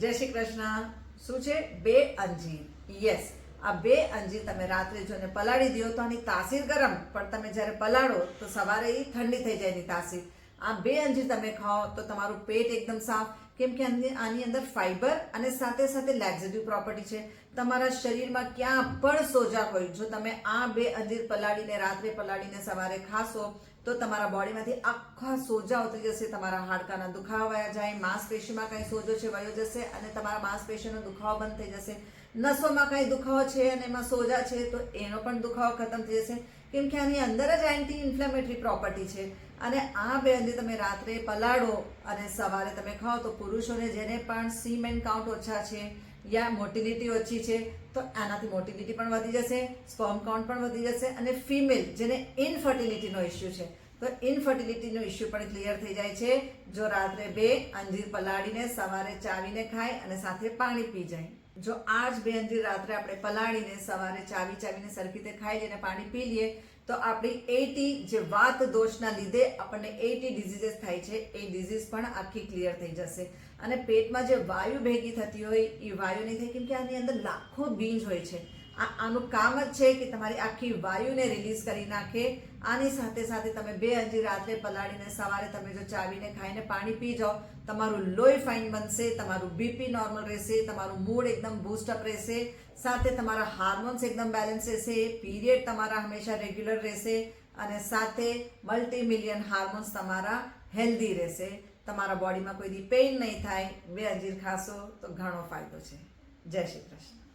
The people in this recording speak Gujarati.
જય શ્રી કૃષ્ણ. શું છે? બે અંજીર. યસ આ બે અંજીર તમે રાત્રે જો પલાળી દો તો આની તાસીર ગરમ. પણ તમે જ્યારે પલાળો તો સવારે એ ઠંડી થઈ જાય એની તાસીર. આ બે અંજીર તમે ખાઓ તો તમારું પેટ એકદમ સાફ. કેમ કે આની અંદર ફાઈબર અને સાથે સાથે લેક્ઝેટિવ પ્રોપર્ટી છે. તમારા શરીરમાં ક્યાં પણ સોજા હોય, જો તમે આ બે અંજીર પલાળીને રાત્રે પલાળીને સવારે ખાશો, તો તમારા બોડીમાંથી આખા સોજા ઉતરી જશે, તમારા હાડકાના દુખાવા વયા જાય, માંસપેશીમાં કંઈ સોજો છે, વયો જશે, અને તમારા માંસપેશીનો દુખાવો બંધ થઈ જશે. નસોમાં કંઈ દુખાવો છે અને એમાં સોજા છે, તો એનો પણ દુખાવો ખતમ થઈ જશે. કેમ કે આની અંદર જ એન્ટી ઇન્ફ્લેમેટરી પ્રોપર્ટી છે. અને આ બે અંદે તમે રાત્રે પલાળો અને સવારે તમે ખાઓ તો પુરુષોને જેને પણ સીમેન કાઉન્ટ ઓછા છે યા મોટિલિટી ઓછી છે, તો આનાથી મોટિલિટી પણ વધી જશે સ્પર્મ કાઉન્ટ પણ વધી જશે અને ફિમેલ જેને ઇનફર્ટિલિટીનો ઇસ્યુ છે, તો ઇનફર્ટિલિટીનો ઇસ્યુ પણ ક્લિયર થઈ જાય છે, જો રાત્રે બે અંજીર પલાળીને સવારે ચાવીને ખાય અને સાથે પાણી પી જાય. જો આ જ બે અંજીર રાત્રે આપણે પલાળીને સવારે ચાવી ચાવીને સરખી રીતે ખાઈ લઈએ પાણી પી લઈએ, તો આપણી એટી જે વાત દોષના લીધે આપણને એટી ડિઝીઝીસ થાય છે, એ ડિઝીઝ પણ આખી ક્લિયર થઈ જશે. અને પેટમાં જે વાયુ ભેગી થતી હોય, એ વાયુ નહીં થાય, કેમ કે આની અંદર લાખો બીજ હોય છે. આ આનું કામ જ છે કે તમારી આખી વાયુને રિલીઝ કરી નાખે. આની સાથે સાથે તમે બે અંજીર રાત્રે પલાળીને સવારે તમે જો ચાવીને ખાઈને પાણી પી જાઓ, તમારું લોહી ફાઇન બનશે, તમારું બીપી નોર્મલ રહેશે, તમારું મૂડ એકદમ બૂસ્ટઅપ રહેશે. સાથે તમારા હાર્મોન્સ એકદમ બેલેન્સ રહેશે. પીરિયડ તમારા હંમેશા રેગ્યુલર રહેશે અને સાથે મલ્ટી મિલિયન હાર્મોન્સ તમારા હેલ્ધી રહેશે. તમારા બોડીમાં કોઈ પેઇન નહીં થાય. બે અંજીર ખાશો તો ઘણો ફાયદો છે. જય શ્રી કૃષ્ણ.